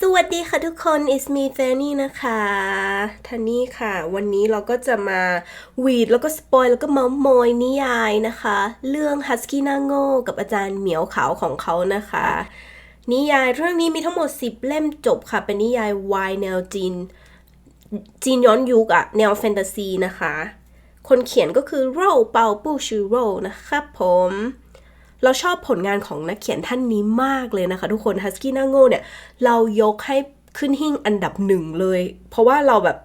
สวัสดีค่ะทุกคน it's me Fanny นะคะทันนี่ค่ะ วันนี้เราก็จะมาวีดแล้วก็สปอยแล้วก็เมาส์มอยนิยายนะคะ เรื่อง Husky หน้าโง่กับอาจารย์เหมียวขาวของเขานะคะ นิยายเรื่องนี้มีทั้งหมด 10 เล่มจบค่ะ เป็นนิยายวายแนวจีน จีนย้อนยุคอะแนวแฟนตาซีนะคะ คนเขียนก็คือโรเปาปูชูโรนะครับผม เราชอบผลงานของนักเขียนท่านนี้มากเลยนะคะ ทุกคน Husky หน้าโง่เนี่ย เรายกให้ขึ้นหิ่งอันดับหนึ่งเลย เพราะว่าเราแบบ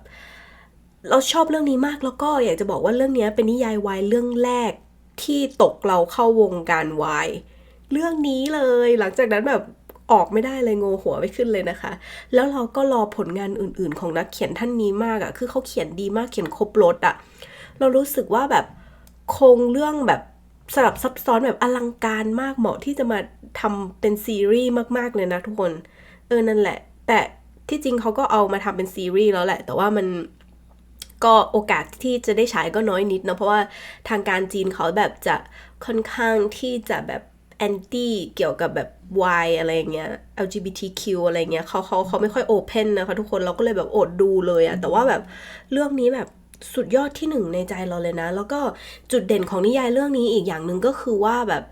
เราชอบเรื่องนี้มากแล้วก็อยากจะบอกว่าเรื่องนี้เป็นนิยายวายเรื่องแรกที่ตกเราเข้าวงการวายเรื่องนี้เลย หลังจากนั้นแบบออกไม่ได้เลยโงหัวไม่ขึ้นเลยนะคะ แล้วเราก็รอผลงานอื่น ๆ ของนักเขียนท่านนี้มากอะ่ะ คือเขาเขียนดีมากเขียนครบรถอะ่ะ เรารู้สึกว่าแบบคงเรื่องแบบ สลับซับซ้อนแบบอลังการมากเหมาะที่จะมาทำเป็นซีรีส์มากๆเลยนะทุกคน เออนั่นแหละ แต่ที่จริงเขาก็เอามาทำเป็นซีรีส์แล้วแหละ แต่ว่ามันก็โอกาสที่จะได้ฉายก็น้อยนิดเนาะเพราะว่าทางการจีนเขาแบบจะค่อนข้างที่จะแบบแอนตี้เกี่ยวกับแบบ Y อะไรเงี้ย LGBTQ อะไรเงี้ยเขาเขาเขาไม่ค่อยโอเพนนะคะทุกคนเราก็เลยแบบอดดูเลยอะแต่ว่าแบบเรื่องนี้แบบ สุดยอดที่หนึ่งในใจเราเลยนะ แล้วก็จุดเด่นของนิยายเรื่องนี้อีกอย่างหนึ่งก็คือว่าแบบ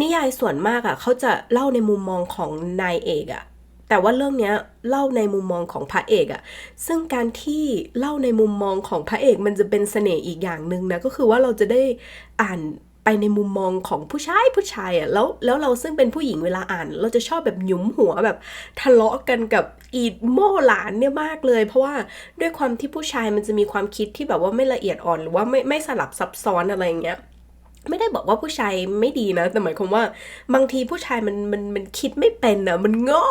นิยายส่วนมากอะเขาจะเล่าในมุมมองของนายเอกอะแต่ว่าเรื่องเนี้ยเล่าในมุมมองของพระเอกอะซึ่งการที่เล่าในมุมมองของพระเอกมันจะเป็นเสน่ห์อีกอย่างหนึ่งนะก็คือว่าเราจะได้อ่าน ไปในมุมมองของผู้ชายผู้ชายอะแล้วแล้วเราซึ่งเป็นผู้หญิงเวลาอ่าน เราจะชอบแบบหยุมหัวแบบทะเลาะกันกับอีดโม่หลานเนี่ยมากเลย เพราะว่าด้วยความที่ผู้ชายมันจะมีความคิดที่แบบว่าไม่ละเอียดอ่อนหรือว่าไม่ไม่สลับซับซ้อนอะไรอย่างเงี้ยไม่ได้บอกว่าผู้ชายไม่ดีนะ แต่หมายความว่า บางทีผู้ชายมันมันมันคิดไม่เป็นอะมันโง่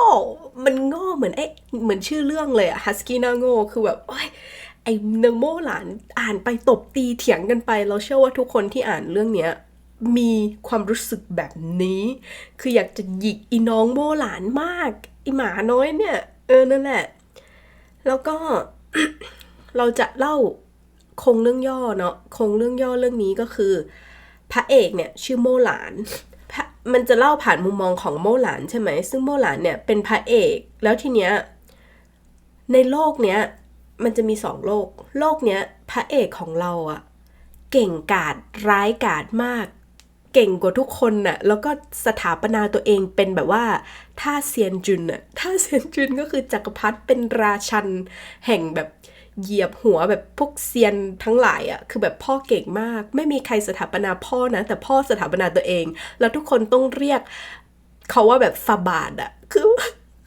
มันโง่เหมือนไอ้เหมือนชื่อเรื่องเลยอะฮัสกี้หน้าโง่คือแบบโอ้ย ไอ้นางโมหลานอ่านไปตบตีเถียงกันไป เราเชื่อว่าทุกคนที่อ่านเรื่องเนี้ยมีความรู้สึกแบบนี้ คืออยากจะหยิกอีน้องโมหลานมาก อีหมาน้อยเนี่ย เออนั่นแหละ แล้วก็เราจะเล่าคงเรื่องย่อเนาะคงเรื่องย่อเรื่องนี้ก็คือ พระเอกเนี่ยชื่อโมหลานมันจะเล่าผ่านมุมมองของโมหลานใช่ไหม ซึ่งโมหลานเนี่ยเป็นพระเอก แล้วทีเนี้ยในโลกเนี้ย มันจะมีสองโลก โลกเนี้ยพระเอกของเราอะเก่งกาจร้ายกาจมาก เก่งกว่าทุกคนน่ะ แล้วก็สถาปนาตัวเองเป็นแบบว่าท่าเซียนจุนน่ะท่าเซียนจุนก็คือจักรพรรดิเป็นราชัน แห่งแบบเหยียบหัวแบบพวกเซียนทั้งหลายอะ่ะคือแบบพ่อเก่งมาก ไม่มีใครสถาปนาพ่อนะ แต่พ่อสถาปนาตัวเอง แล้วทุกคนต้องเรียกเขาว่าแบบฟาบาดอะคือ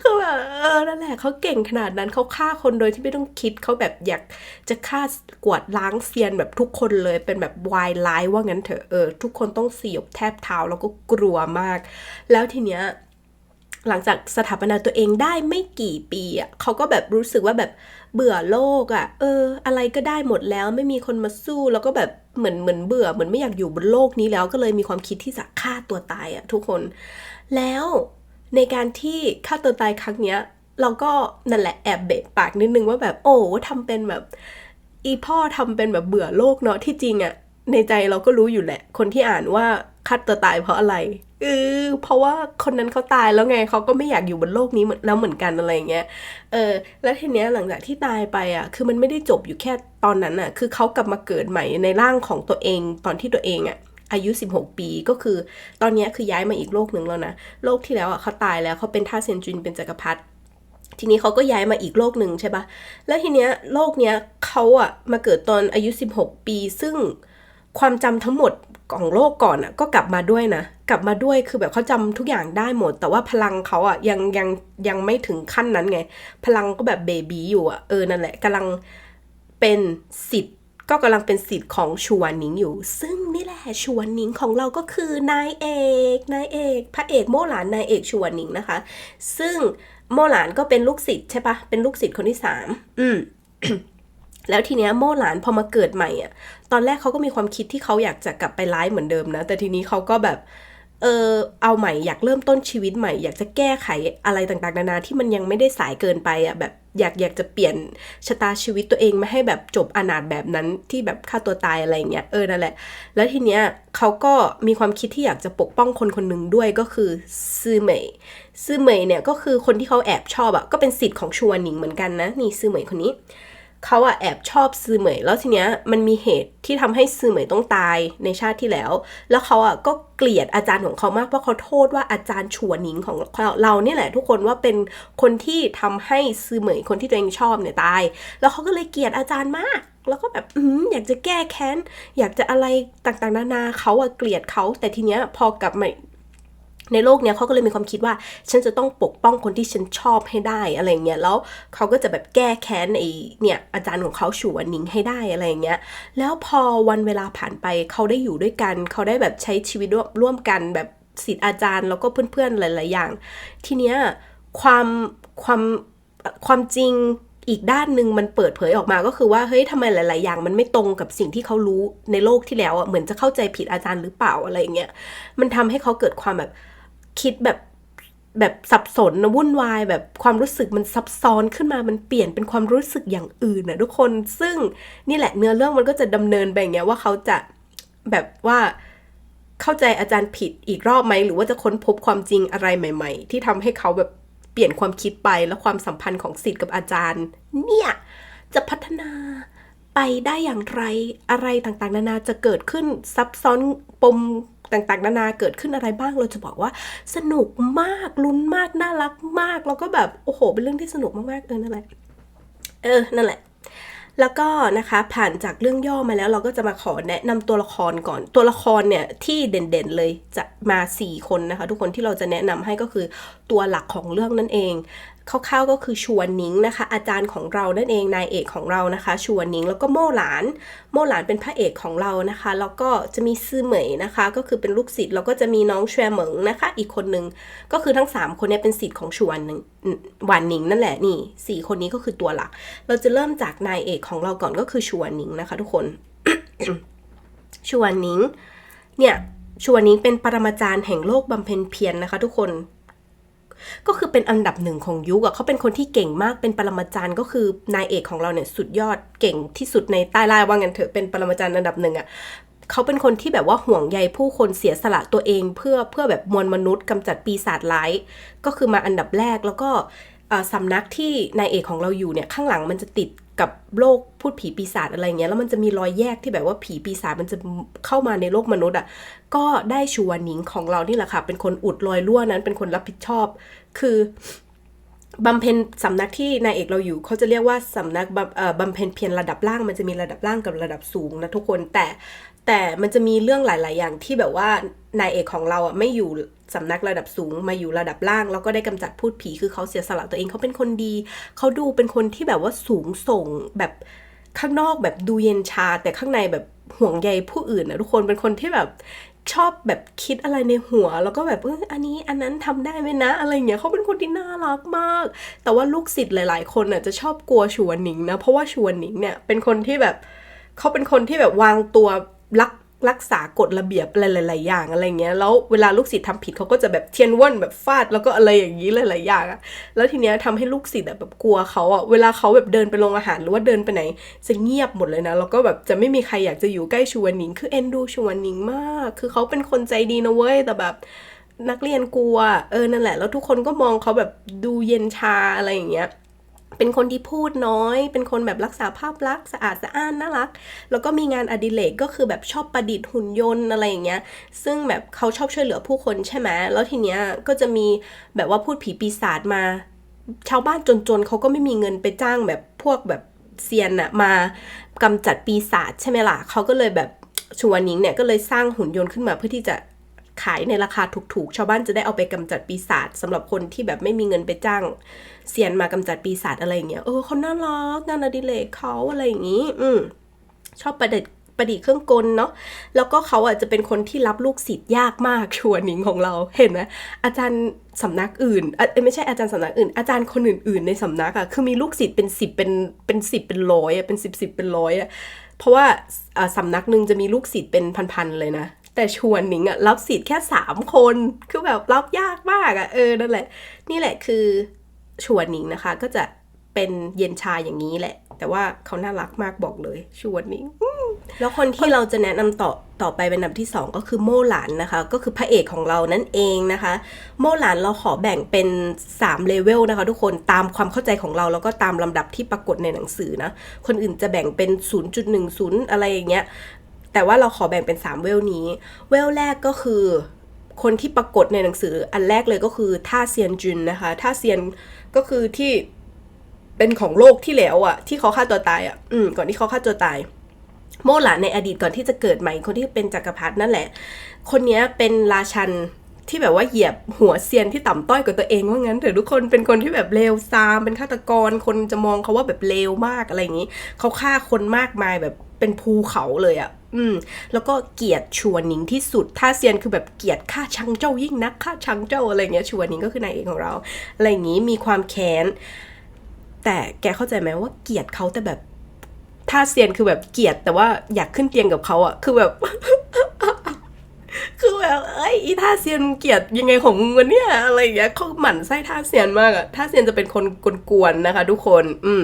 คือแบบเออนั่นแหละเขาเก่งขนาดนั้นเขาฆ่าคนโดยที่ไม่ต้องคิดเขาแบบอยากจะฆ่ากวาดล้างเซียนแบบทุกคนเลยเป็นแบบวายไลท์ว่างั้นเถอะเออทุกคนต้องเสียบแทบเท้าแล้วก็กลัวมาก แล้วทีเนี้ยหลังจากสถาปนาตัวเองได้ไม่กี่ปีอะเขาก็แบบรู้สึกว่าแบบเบื่อโลกอะ เออ อะไรก็ได้หมดแล้วไม่มีคนมาสู้แล้วก็แบบเหมือนเหมือนเบื่อเหมือนไม่อยากอยู่บนโลกนี้แล้วก็เลยมีความคิดที่จะฆ่าตัวตายอะทุกคน แล้ว ในการที่ฆ่าตัวตายครั้งเนี้ย เราก็นั่นแหละแอบเบะปากนิดนึงว่าแบบโอ้ทำเป็นแบบ อีพ่อทำเป็นแบบเบื่อโลกเนาะที่จริงอะในใจเราก็รู้อยู่แหละ คนที่อ่านว่าฆ่าตัวตายเพราะอะไรเออเพราะว่าคนนั้นเขาตายแล้วไงเขาก็ไม่อยากอยู่บนโลกนี้เหมือนแล้วเหมือนกันอะไรเงี้ยเออ แล้วทีเนี้ยหลังจากที่ตายไปอะ คือมันไม่ได้จบอยู่แค่ตอนนั้นอะ คือเขากลับมาเกิดใหม่ในร่างของตัวเองตอนที่ตัวเองอะ อายุ 16 ปีก็คือ ตอนนี้คือย้ายมาอีกโลกหนึ่งแล้วนะ โลกที่แล้วอะเขาตายแล้วเขาเป็นท่าเซนจุนเป็นจักรพรรดิทีนี้เขาก็ย้ายมาอีกโลกหนึ่งใช่ปะแล้วทีเนี้ยโลกเนี้ยเขาอะมาเกิดตอนอายุ 16 ปี ซึ่งความจำทั้งหมดของโลกก่อนอะก็กลับมาด้วยนะ กลับมาด้วยคือแบบเขาจำทุกอย่างได้หมด แต่ว่าพลังเขาอะยังยังยังไม่ถึงขั้นนั้นไง พลังก็แบบเบบีอยู่อะเออนั่นแหละกำลังเป็นสิทธิ ก็กำลังเป็นสิทธิ์ของชวนนิงอยู่ ซึ่งนี่แหละชวนนิงของเราก็คือนายเอกนายเอกพระเอกโมหลานนายเอกชวนนิงนะคะ ซึ่งโมหลานก็เป็นลูกศิษย์ใช่ปะเป็นลูกศิษย์คนที่สามอืมแล้วทีเนี้ยโมหลานพอมาเกิดใหม่อะ ตอนแรกเขาก็มีความคิดที่เขาอยากจะกลับไปไลฟ์เหมือนเดิมนะ แต่ทีนี้เขาก็แบบ เออเอาใหม่อยากเริ่มต้นชีวิตใหม่ อยากจะแก้ไขอะไรต่างๆ นานาที่มันยังไม่ได้สายเกินไปอะแบบ อยากอยากจะเปลี่ยนชะตาชีวิตตัวเองไม่ให้แบบจบอนาถแบบนั้นที่แบบฆ่าตัวตายอะไรเงี้ยเออนั่นแหละ แล้วทีเนี้ยเขาก็มีความคิดที่อยากจะปกป้องคนคนหนึ่งด้วยก็คือซือเหมยซือเหมยเนี่ยก็คือคนที่เขาแอบชอบอะก็เป็นสิทธิ์ของชัวหนิงเหมือนกันนะนี่ซือเหมยคนนี้ เขาอะแอบชอบซือเหมย แล้วทีเนี้ยมันมีเหตุที่ทำให้ซือเหมยต้องตายในชาติที่แล้ว แล้วเขาอะก็เกลียดอาจารย์ของเขามากเพราะเขาโทษว่าอาจารย์ชัวหนิงของเราเรานี่ยแหละทุกคนว่าเป็นคนที่ทำให้ซือเหมยคนที่ตัวเองชอบเนี่ยตาย แล้วเขาก็เลยเกลียดอาจารย์มากแล้วก็แบบอือยากจะแก้แค้น อยากจะอะไรต่างๆ นานาเขาอะเกลียดเขา แต่ทีเนี้ยพอกลับมา ในโลกเนี้ยเขาก็เลยมีความคิดว่า ฉันจะต้องปกป้องคนที่ฉันชอบให้ได้อะไรเงี้ยแล้วเขาก็จะแบบแก้แค้นไอเนี่ยอาจารย์ของเขาฉวนนิงให้ได้อะไรเงี้ยแล้วพอวันเวลาผ่านไปเขาได้อยู่ด้วยกัน เขาได้แบบใช้ชีวิตร่วมวมกันแบบศิษย์อาจารย์แล้วก็เพื่อนๆหลาย ๆ อย่าง ทีเนี้ยความความความจริงอีกด้านหนึ่งมันเปิดเผยออกมาก็คือว่าเฮ้ยทำไมหลาย ๆ อย่าง มันไม่ตรงกับสิ่งที่เขารู้ในโลกที่แล้วอะเหมือนจะเข้าใจผิดอาจารย์หรือเปล่าอะไรเงี้ยมันทำให้เขาเกิดความแบบ คิดแบบแบบสับสนนะวุ่นวาย แบบความรู้สึกมันซับซ้อนขึ้นมามันเปลี่ยนเป็นความรู้สึกอย่างอื่นนะทุกคนซึ่งนี่แหละเนื้อเรื่องมันก็จะดำเนินไปอย่างเงี้ยว่าเขาจะแบบว่าเข้าใจอาจารย์ผิดอีกรอบไหมหรือว่าจะค้นพบความจริงอะไรใหม่ ๆ ที่ทำให้เขาแบบเปลี่ยนความคิดไปแล้วความสัมพันธ์ของศิษย์กับอาจารย์ เนี่ยจะพัฒนาไปได้อย่างไรอะไรต่างๆ นานาจะเกิดขึ้นซับซ้อนปม ต่างๆ นานาเกิดขึ้นอะไรบ้างเราจะบอกว่าสนุกมากลุ้นมากน่ารักมาก แล้วก็แบบโอ้โห เป็นเรื่องที่สนุกมากๆเออนั่นแหละเออนั่นแหละแล้วก็นะคะผ่านจากเรื่องย่อมาแล้วเราก็จะมาขอแนะนำตัวละครก่อนตัวละครเนี่ยที่เด่นๆเลยจะมา 4 คนนะคะ ทุกคนที่เราจะแนะนำให้ก็คือตัวหลักของเรื่องนั่นเอง คร่าวๆก็คือชวนนิงนะคะ อาจารย์ของเรานั่นเองนายเอกของเรานะคะ ชวนนิงแล้วก็โม่หลาน โม่หลานเป็นพระเอกของเรานะคะ แล้วก็จะมีซื่อเหมยนะคะ ก็คือเป็นลูกศิษย์แล้วก็จะมีน้องแชวเหมิงนะคะ อีกคนนึงก็คือทั้ง 3 คนนี้เป็นศิษย์ของชวนหนึ่งหวานนิงนั่นแหละนี่สี่คนนี้ก็คือตัวหลัก เราจะเริ่มจากนายเอกของเราก่อนก็คือชวนนิงนะคะ ทุกคนชวนนิงเนี่ยชวนนิงเป็นปรมาจารย์แห่งโลกบำเพ็ญเพียรนนะคะ ทุกคน ก็คือเป็นอันดับหนึ่งของยุคอะเขาเป็นคนที่เก่งมากเป็นปรมาจารย์ก็คือนายเอกของเราเนี่ยสุดยอดเก่งที่สุดในใต้ล่าว่างั้นเถอะเป็นปรมาจารย์อันดับหนึ่งอะเขาเป็นคนที่แบบว่าห่วงใยผู้คนเสียสละตัวเอง เพื่อเพื่อแบบมวลมนุษย์กำจัดปีศาจร้าย ก็คือมาอันดับแรกแล้วก็สำนักที่นายเอกของเราอยู่เนี่ยข้างหลังมันจะติด กับโลกพูดผีปีศาจอะไรเงี้ยแล้วมันจะมีรอยแยกที่แบบว่าผีปีศาจมันจะเข้ามาในโลกมนุษย์อะ่ะก็ได้ชัวนิงของเรานี่แหละค่ะ เป็นคนอุดรอยรั่วนั้นเป็นคนรับผิดชอบ คือบำเพ็ญสำนักที่นายเอกเราอยู่เขาจะเรียกว่าสำนักบำเอ่อบำเพ็ญเพียรระดับล่างมันจะมีระดับล่างกับระดับสูงนะทุกคนแต่ แต่มันจะมีเรื่องหลาย ๆ อย่างที่แบบว่านายเอกของเราอะไม่อยู่สำนักระดับสูงมาอยู่ระดับล่าง แล้วก็ได้กำจัดพูดผีคือเขาเสียสละตัวเองเขาเป็นคนดี เขาดูเป็นคนที่แบบว่าสูงส่งแบบข้างนอกแบบดูเย็นชา แต่ข้างในแบบห่วงใยผู้อื่นนะทุกคนเป็นคนที่แบบชอบแบบคิดอะไรในหัว แล้วก็แบบเอออันนี้อันนั้นทำได้ไหมนะ อะไรเงี้ยเขาเป็นคนที่น่ารักมาก แต่ว่าลูกศิษย์หลาย ๆ คนน่ะจะชอบกลัวชวนหนิงนะเพราะว่าชวนหนิงเนี่ยเป็นคนที่แบบเขาเป็นคนที่แบบวางตัว รักรักษากฎระเบียบอะไรหลาย ๆ อย่างอะไรเงี้ย แล้วเวลาลูกศิษย์ทำผิดเขาก็จะแบบเทียนว่นแบบฟาดแล้วก็อะไรอย่างนี้หลาย ๆ อย่างอะแล้วทีเนี้ยทำให้ลูกศิษย์แบบกลัวเขาอะเวลาเขาแบบเดินไปโรงอาหารหรือว่าเดินไปไหน จะเงียบหมดเลยนะ แล้วก็แบบจะไม่มีใครอยากจะอยู่ใกล้ชวนหนิง คือเอ็นดูชวนหนิงมาก คือเขาเป็นคนใจดีนะเว้ย แต่แบบนักเรียนกลัว เออ นั่นแหละ แล้วทุกคนก็มองเขาแบบดูเย็นชาอะไรอย่างเงี้ย เป็นคนที่พูดน้อย เป็นคนแบบรักษาภาพลักษณ์สะอาดสะอ้านน่ารัก แล้วก็มีงานอดิเรกก็คือแบบชอบประดิษฐ์หุ่นยนต์อะไรอย่างเงี้ย ซึ่งแบบเขาชอบช่วยเหลือผู้คนใช่ไหมแล้วทีเนี้ยก็จะมีแบบว่าพูดผีปีศาจมา ชาวบ้านจนๆเขาก็ไม่มีเงินไปจ้างแบบพวกแบบเซียนอะมากำจัดปีศาจใช่ไหมล่ะเขาก็เลยแบบชวนิงเนี่ยก็เลยสร้างหุ่นยนต์ขึ้นมาเพื่อที่จะ ขายในราคาถูกๆ ชาวบ้านจะได้เอาไปกำจัดปีศาจสำหรับคนที่แบบไม่มีเงินไปจ้างเซียนมากำจัดปีศาจอะไรอย่างเงี้ยเออเขาน่ารักงานอดิเรกเขาอะไรอย่างงี้ อืมชอบประดิษฐ์ประดิษฐ์เครื่องกลเนาะแล้วก็เขาอะจะเป็นคนที่รับลูกศิษย์ยากมากชัวนนิงของเราเห็นไหมอาจารย์สำนักอื่นอ้ยไม่ใช่อาจารย์สำนักอื่น อาจารย์คนอื่น ๆ ในสำนักอะคือมีลูกศิษย์เป็นสิบเป็นเป็นสิบเป็นร้อยอะเป็นสิบสิบเป็นร้อยอะเพราะว่าอ่าสำนักหนึ่งจะมีลูกศิษย์เป็นพันๆเลยนะ แต่ชวนหนิงอะรับสิทธิ์แค่สามคน คือแบบรับยากมากอะเออนั่นแหละ นี่แหละคือชวนหนิงนะคะ ก็จะเป็นเย็นชาอย่างนี้แหละ แต่ว่าเขาน่ารักมากบอกเลย ชวนหนิงแล้วคนที่เราจะแนะนำต่อต่อไปเป็นอันดับที่สองก็คือโมหลานนะคะ ก็คือพระเอกของเรานั่นเองนะคะ โมหลานเราขอแบ่งเป็น3เลเวลนะคะ ทุกคนตามความเข้าใจของเราแล้วก็ตามลำดับที่ปรากฏในหนังสือนะ คนอื่นจะแบ่งเป็น 0.10 อะไรอย่างเงี้ย แต่ว่าเราขอแบ่งเป็น 3 เวลนี้ เวลแรกก็คือคนที่ปรากฏในหนังสืออันแรกเลยก็คือท่าเซียนจุนนะคะท่าเซียนก็คือที่เป็นของโลกที่แล้วอะที่เขาฆ่าตัวตายอะอืมก่อนที่เขาฆ่าตัวตาย โมหลานในอดีตก่อนที่จะเกิดใหม่คนที่เป็นจักรพรรดินั่นแหละ คนนี้เป็นราชันที่แบบว่าเหยียบหัวเซียนที่ต่ำต้อยกว่าตัวเองว่างั้นเถอะทุกคนเป็นคนที่แบบเลวซามเป็นฆาตกรคนจะมองเขาว่าแบบเลวมากอะไรอย่างนี้ เขาฆ่าคนมากมายแบบ เป็นภูเขาเลยอะ่ะ อืม แล้วก็เกียดชวนหนิงที่สุดท่าเซียนคือแบบเกียดฆ่าชังเจ้ายิ่งนักฆ่าชังเจ้าอะไรเงี้ยชวนหนิงก็คือนายเอกของเรา อะไรอย่างนี้มีความแค้น แต่แกเข้าใจไหมว่าเกียดเขาแต่แบบท่าเซียนคือแบบเกียดแต่ว่าอยากขึ้นเตียงกับเขาอะคือแบบ คือแบบเอ้ยอีท่าเซียนเกียดยังไงของมึงวะเนี่ย อะไรอย่างเงี้ยเขาหมั่นไส้ท่าเซียนมากอะท่าเซียนจะเป็นคนกวนๆนะคะ ทุกคน อืม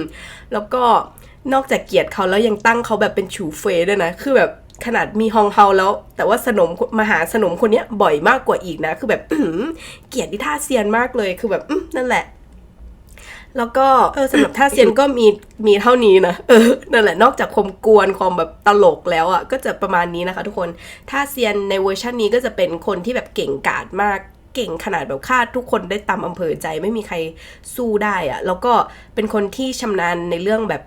แล้วก็ นอกจากเกลียดเขาแล้วยังตั้งเขาแบบเป็นฉูเฟยด้วยนะ คือแบบขนาดมีฮองเฮาแล้ว แต่ว่าสนมมาหาสนมคนเนี้ยบ่อยมากกว่าอีกนะ คือแบบเกลียดที่ท่าเซียนมากเลย คือแบบนั่นแหละ แล้วก็เออสำหรับท่าเซียนก็มีมีเท่านี้นะเออนั่นแหละนอกจากความกวนความแบบตลกแล้วอะ่ะก็จะประมาณนี้นะคะ ทุกคนท่าเซียนในเวอร์ชันนี้ก็จะเป็นคนที่แบบเก่งกาจมากเก่งขนาดแบบฆ่าทุกคนได้ตามอำเภอใจไม่มีใครสู้ได้อะ่ะแล้วก็เป็นคนที่ชำนาญในเรื่องแบบ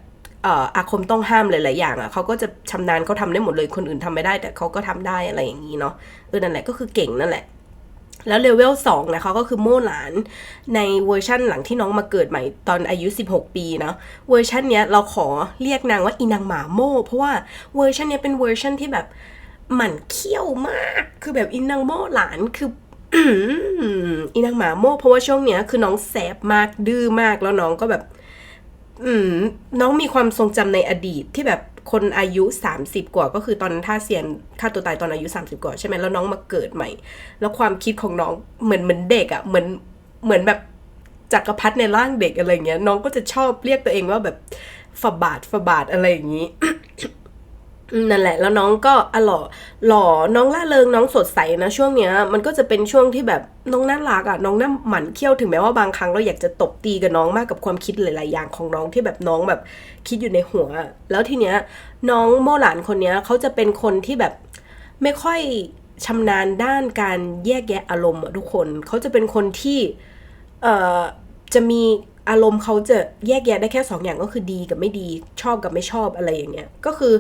อาคมต้องห้ามหลายๆอย่างอะ่ะเขาก็จะชำนาญเขาทำได้หมดเลยคนอื่นทำไม่ได้ แต่เขาก็ทำได้อะไรอย่างนี้เนาะเออนั่นแหละก็คือเก่งนั่นแหละ แล้วเลเวล2นะคะก็คือโม่หลานในเวอร์ชั่นหลังที่น้องมาเกิดใหม่ตอนอายุ 16 ปีเนาะเวอร์ชันเนี้ยเราขอเรียกนางว่าอีนางหมาโม่เพราะว่าเวอร์ชันเนี้ยเป็นเวอร์ชันที่แบบหมั่นเขี้ยวมาก คือแบบอีนางโม่หลานคืออีนางหมาโม่เพราะว่าช่วงเนี้ยคือน้องแสบมากดื้อมากแล้วน้องก็แบบ อืมน้องมีความทรงจำในอดีตที่แบบคนอายุ 30 กว่าก็คือตอนท่าเซียนฆ่าตัวตายตอนอายุ 30 กว่าใช่ไหมแล้วน้องมาเกิดใหม่ แล้วความคิดของน้องเหมือนเหมือนเด็กอะ่ะเหมือนเหมือนแบบจักรพรรดิในร่างเด็กอะไรเงี้ย น้องก็จะชอบเรียกตัวเองว่าแบบฝาบาทฝาบาทอะไรอย่างนี้ นั่นแหละแล้วน้องก็อหล่อหล่อน้องล่าเริงน้องสดใสนะช่วงเนี้ยมันก็จะเป็นช่วงที่แบบน้องน่ารักอะน้องน่าหมั่นเคี้ยวถึงแม้ว่าบางครั้งเราอยากจะตบตีกับน้องมากกับความคิดหลาย ๆ อย่างของน้องที่แบบน้องแบบคิดอยู่ในหัว แล้วทีเนี้ยน้องโมหลานคนเนี้ยเขาจะเป็นคนที่แบบไม่ค่อยชำนาญด้านการแยกแยะอารมณ์อะทุกคนเขาจะเป็นคนที่เอ่อจะมีอารมณ์เขาจะแยกแยะได้แค่สองอย่างก็คือดีกับไม่ดีชอบกับไม่ชอบอะไรอย่างเงี้ยก็คือ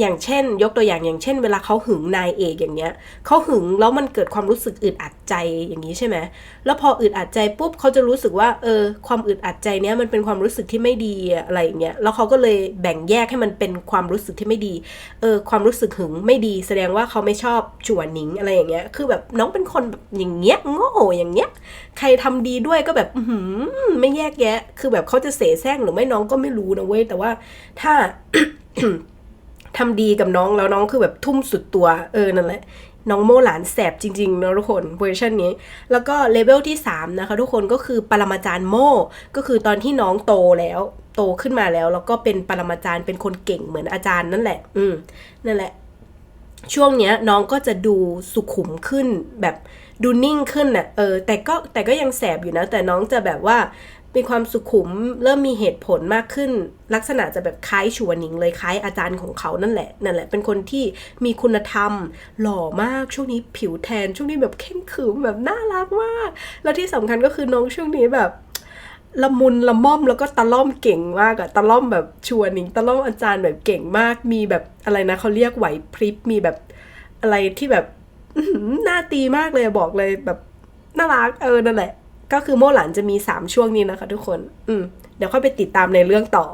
อย่างเช่น ยกตัวอย่างอย่างเช่น เวลาเขาหึงนายเอกอย่างเงี้ยเขาหึงแล้วมันเกิดความรู้สึกอึดอัดใจอย่างนี้ใช่ไหมแล้วพออึดอัดใจปุ๊บเขาจะรู้สึกว่าเออความอึดอัดใจเนี้ยมันเป็นความรู้สึกที่ไม่ดีอะไรอย่างเงี้ยแล้วเขาก็เลยแบ่งแยกให้มันเป็นความรู้สึกที่ไม่ดีเออความรู้สึกหึงไม่ดี แสดงว่าเขาไม่ชอบจวนหนิงอะไรอย่างเงี้ยคือแบบน้องเป็นคนแบบอย่างเงี้ยโง่อย่างเงี้ยใครทำดีด้วยก็แบบอือหือไม่แยกแยะ คือแบบเขาจะเสแสร้งหรือไม่น้องก็ไม่รู้นะเว้ยแต่ว่าถ้า ทำดีกับน้องแล้วน้องคือแบบทุ่มสุดตัวเออนั่นแหละน้องโมหลานแสบจริงๆนะทุกคนเวอร์ชันนี้ แล้วก็เลเวลที่ 3 นะคะ ทุกคนก็คือปรมาจารย์โมก็คือตอนที่น้องโตแล้ว โตขึ้นมาแล้ว แล้วก็เป็นปรมาจารย์เป็นคนเก่งเหมือนอาจารย์นั่นแหละ อืมนั่นแหละ ช่วงเนี้ยน้องก็จะดูสุขุมขึ้นแบบดูนิ่งขึ้นน่ะเออแต่ก็แต่ก็ยังแสบอยู่นะ แต่น้องจะแบบว่า มีความสุขุม เริ่มมีเหตุผลมากขึ้น ลักษณะจะแบบคล้ายชวนหนิงเลยคล้ายอาจารย์ของเขานั่นแหละนั่นแหละ เป็นคนที่มีคุณธรรม หล่อมากช่วงนี้ผิวแทนช่วงนี้แบบเข้มขรึมแบบน่ารักมาก แล้วที่สำคัญก็คือน้องช่วงนี้แบบละมุนละม่อมแล้วก็ตะล่อมเก่งมากอะตะล่อมแบบชวนนิงตะล่อมอาจารย์แบบเก่งมาก มีแบบอะไรนะเขาเรียกไหวพริบมีแบบอะไรที่แบบหน่าตีมากเลยบอกเลยแบบน่ารักเออนั่นแหละ ก็คือโม่หลานจะมี 3 ช่วงนี้นะคะ ทุกคน อืม เดี๋ยวค่อยไปติดตามในเรื่องต่อ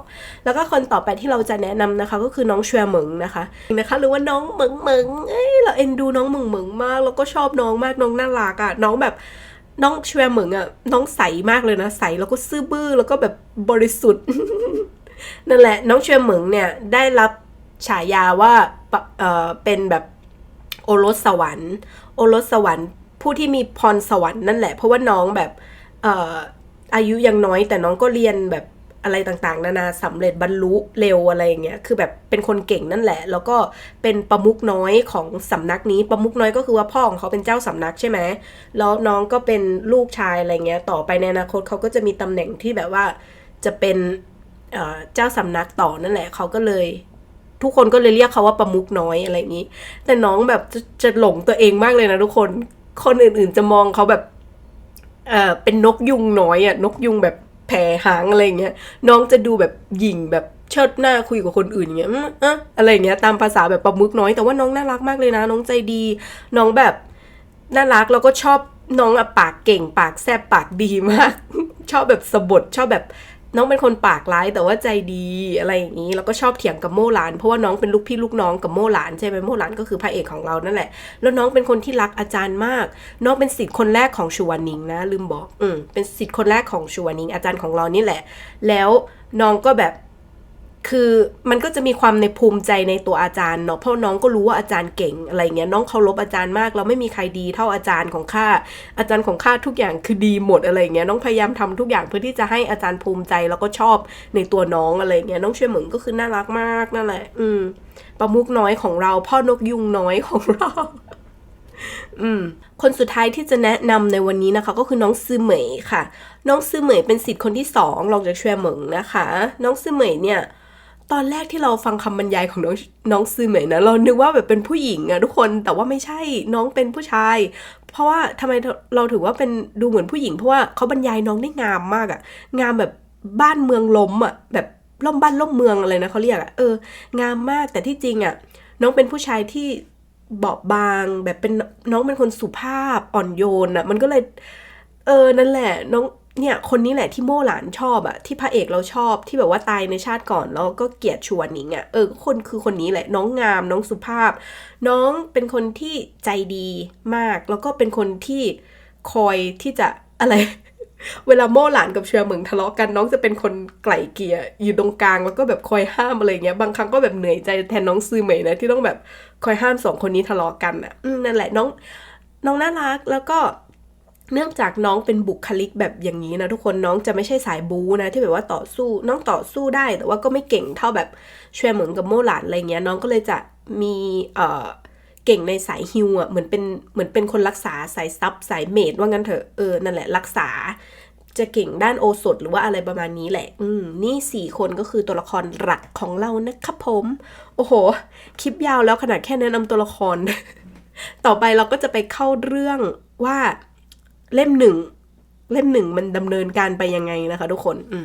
แล้วก็คนต่อไปที่เราจะแนะนำนะคะ ก็คือน้องเชวเหมิงนะคะนะคะ หรือว่าน้องเหมิงเหมิงเอ้ยเราเอ็นดูน้องเหมิงเหมิงมาก แล้วก็ชอบน้องมากน้องน่ารักอะน้องแบบน้องเชวเหมิงอะน้องใสมากเลยนะใสแล้วก็ซื่อบื้อแล้วก็แบบบริสุทธิ์ นั่นแหละ น้องเชวเหมิงเนี่ยได้รับฉายาว่าเออเป็นแบบโอรสสวรรค์ โอรสสวรรค์ ผู้ที่มีพรสวรรค์นั่นแหละ เพราะว่าน้องแบบเอ่ออายุยังน้อยแต่น้องก็เรียนแบบอะไรต่างๆ นานาสำเร็จบรรลุเร็วอะไรอย่างเงี้ยคือแบบเป็นคนเก่งนั่นแหละ แล้วก็เป็นประมุกน้อยของสำนักนี้ประมุกน้อยก็คือว่าพ่อของเขาเป็นเจ้าสำนักใช่ไหมแล้วน้องก็เป็นลูกชายอะไรเงี้ยต่อไปในอนาคตเขาก็จะมีตำแหน่งที่แบบว่าจะเป็นเจ้าสำนักต่อนั่นแหละเขาก็เลย ทุกคนก็เลยเรียกเขาว่าประมุกน้อยอะไรอย่างนี้ แต่น้องแบบจะจะหลงตัวเองมากเลยนะทุกคน คนอื่นๆจะมองเขาแบบเอ่อเป็นนกยุงน้อยอะนกยุงแบบแผ่หางอะไรเงี้ยน้องจะดูแบบหยิ่งแบบเชิดหน้าคุยกับคนอื่นอย่างเงี้ยอะอะไรเงี้ยตามภาษาแบบประมุกน้อยแต่ว่าน้องน่ารักมากเลยนะ น้องใจดี น้องแบบน่ารักแล้วก็ชอบน้องอะปากเก่ง ปากแซบปากดีมาก ชอบแบบสะบดชอบแบบ น้องเป็นคนปากร้ายแต่ว่าใจดีอะไรอย่างนี้ แล้วก็ชอบเถียงกับโมหลาน เพราะว่าน้องเป็นลูกพี่ลูกน้องกับโมหลานใช่ไหมโมหลานก็คือพระเอกของเรานั่นแหละ แล้วน้องเป็นคนที่รักอาจารย์มาก น้องเป็นศิษย์คนแรกของชูวานิงนะลืมบอก อืมเป็นศิษย์คนแรกของชูวานิงอาจารย์ของเรานี่แหละ แล้วน้องก็แบบ คือมันก็จะมีความในภูมิใจในตัวอาจารย์เนาะเพราะน้องก็รู้ว่าอาจารย์เก่งอะไรเงี้ยน้องเคารพอาจารย์มาก เราไม่มีใครดีเท่าอาจารย์ของข้าอาจารย์ของข้าทุกอย่างคือดีหมดอะไรเงี้ยน้องพยายามทำทุกอย่างเพื่อที่จะให้อาจารย์ภูมิใจแล้วก็ชอบในตัวน้องอะไรเงี้ยน้องเชื่อเหมืองก็คือน่ารักมากนั่นแหละ อืมประมุกน้อยของเรา พ่อนกยุงน้อยของเราอืมคนสุดท้ายที่จะแนะนำในวันนี้นะคะ ก็คือน้องซือเหมยค่ะ น้องซือเหมยเป็นสิทธิ์คนที่สองรองจากเชวยเหมิงนะคะ น้องซือเหมยเนี่ย ตอนแรกที่เราฟังคำบรรยายของน้องน้องซือเหมยนะเรานึกว่าแบบเป็นผู้หญิงอะทุกคนแต่ว่าไม่ใช่น้องเป็นผู้ชาย เพราะว่าทำไมเราถือว่าเป็นดูเหมือนผู้หญิงเพราะว่าเขาบรรยายน้องได้งามมากอะงามแบบบ้านเมืองล้มอะแบบล่มบ้านล่มเมืองอะไรนะเขาเรียกอะเอองามมากแต่ที่จริงอะน้องเป็นผู้ชายที่เบาบางแบบเป็นน้องเป็นคนสุภาพอ่อนโยนอะมันก็เลย เออนั่นแหละน้อง เนี่ยคนนี้แหละที่โม่หลานชอบอะที่พระเอกเราชอบที่แบบว่าตายในชาติก่อนแล้วก็เกลียดชวนนิงอะเออคนคือคนนี้แหละน้องงามน้องสุภาพ น้องเป็นคนที่ใจดีมาก แล้วก็เป็นคนที่คอยที่จะอะไร เวลาโม่หลานกับเชียเหมืองทะเลาะกันน้องจะเป็นคนไกล่เกลี่ยอยู่ตรงกลางแล้วก็แบบคอยห้ามอะไรเงี้ยบางครั้งก็แบบเหนื่อยใจแทนน้องซือเหมยนะที่ต้องแบบคอยห้ามสองคนนี้ทะเลาะกันอะอืมนั่นแหละน้องน้องน่ารักแล้วก็ เนื่องจากน้องเป็นบุคลิกแบบอย่างนี้นะทุกคนน้องจะไม่ใช่สายบูนะที่แบบว่าต่อสู้น้องต่อสู้ได้ แต่ว่าก็ไม่เก่งเท่าแบบชวยเหมือนกับโมหลานอะไรเงี้ยน้องก็เลยจะมีเอ่อเก่งในสายฮิวอะเหมือนเป็นเหมือนเป็นคนรักษาสายซับสายเมดว่างั้นเถอะเออนั่นแหละรักษา จะเก่งด้านโอสถหรือว่าอะไรประมาณนี้แหละ อืมนี่สี่คนก็คือตัวละครหลักของเรานะครับผม โอ้โห คลิปยาวแล้วขนาดแค่แนะนำตัวละคร ต่อไปเราก็จะไปเข้าเรื่องว่า เล่มหนึ่งเล่มหนึ่งมันดำเนินการไปยังไงนะคะ ทุกคน อื